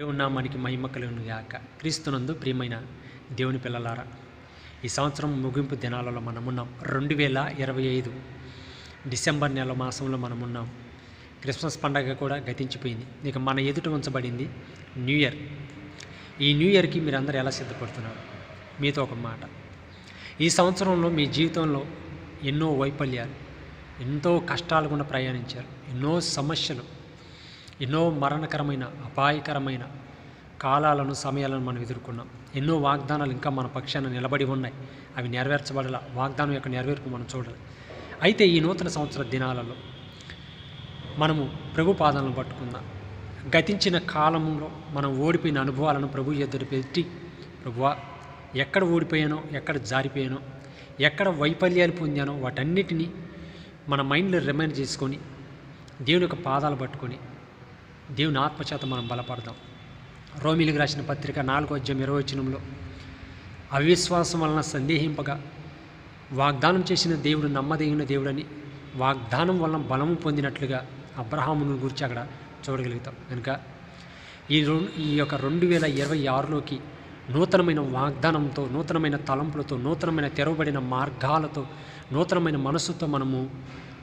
దేవుని నామానికి మహిమ కలుగును గాక. క్రీస్తునందు ప్రియమైన దేవుని పిల్లలారా ఈ సంవత్సరం ముగింపు దినాలలో మనమున్నాం. రెండు వేల ఇరవై ఐదు డిసెంబర్ నెల మాసంలో మనమున్నాం. క్రిస్మస్ పండగ కూడా గతించిపోయింది. ఇక మన ఎదుట ఉంచబడింది న్యూ ఇయర్. ఈ న్యూ ఇయర్కి మీరందరూ ఎలా సిద్ధపడుతున్నారు? మీతో ఒక మాట. ఈ సంవత్సరంలో మీ జీవితంలో ఎన్నో వైఫల్యాలు ఎంతో కష్టాలు కూడా ప్రయాణించారు. ఎన్నో సమస్యలు ఎన్నో మరణకరమైన అపాయకరమైన కాలాలను సమయాలను మనం ఎదుర్కొన్నాం. ఎన్నో వాగ్దానాలు ఇంకా మన పక్షాన నిలబడి ఉన్నాయి. అవి నెరవేర్చబడాల. వాగ్దానం యొక్క నెరవేర్పు మనం చూడాలి. అయితే ఈ నూతన సంవత్సర దినాలలో మనము ప్రభు పాదాలను పట్టుకుందాం. గతించిన కాలంలో మనం ఓడిపోయిన అనుభవాలను ప్రభు ఎదురు పెట్టి ప్రభువా ఎక్కడ ఓడిపోయానో ఎక్కడ జారిపోయానో ఎక్కడ వైఫల్యాలు పొందానో వాటన్నిటినీ మన మైండ్లో రిమైండ్ చేసుకొని దేవుని యొక్క పాదాలు పట్టుకొని దేవుని ఆత్మచేత మనం బలపడదాం. రోమిలికి రాసిన పత్రిక నాలుగో అధ్యాయం ఇరవై వచనంలో అవిశ్వాసం వలన సందేహింపగా వాగ్దానం చేసిన దేవుడు నమ్మదగిన దేవుడని వాగ్దానం వలన బలము పొందినట్లుగా అబ్రహామును గురించి అక్కడ చూడగలుగుతాం. కనుక ఈ రో ఈ యొక్క రెండు వేల ఇరవై ఆరులోకి నూతనమైన వాగ్దానంతో నూతనమైన తలంపులతో నూతనమైన తెరవబడిన మార్గాలతో నూతనమైన మనసుతో మనము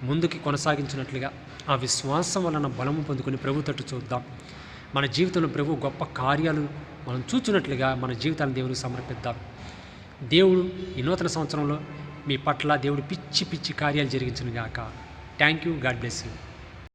ముందుకి కొనసాగించినట్లుగా ఆ విశ్వాసం వలన బలము పొందుకుని ప్రభు తట్టు చూద్దాం. మన జీవితంలో ప్రభు గొప్ప కార్యాలు మనం చూచినట్లుగా మన జీవితాలను దేవునికి సమర్పిద్దాం. దేవుడు ఈ నూతన సంవత్సరంలో మీ పట్ల దేవుడు పిచ్చి పిచ్చి కార్యాలు జరిగించను గాక thank you God bless you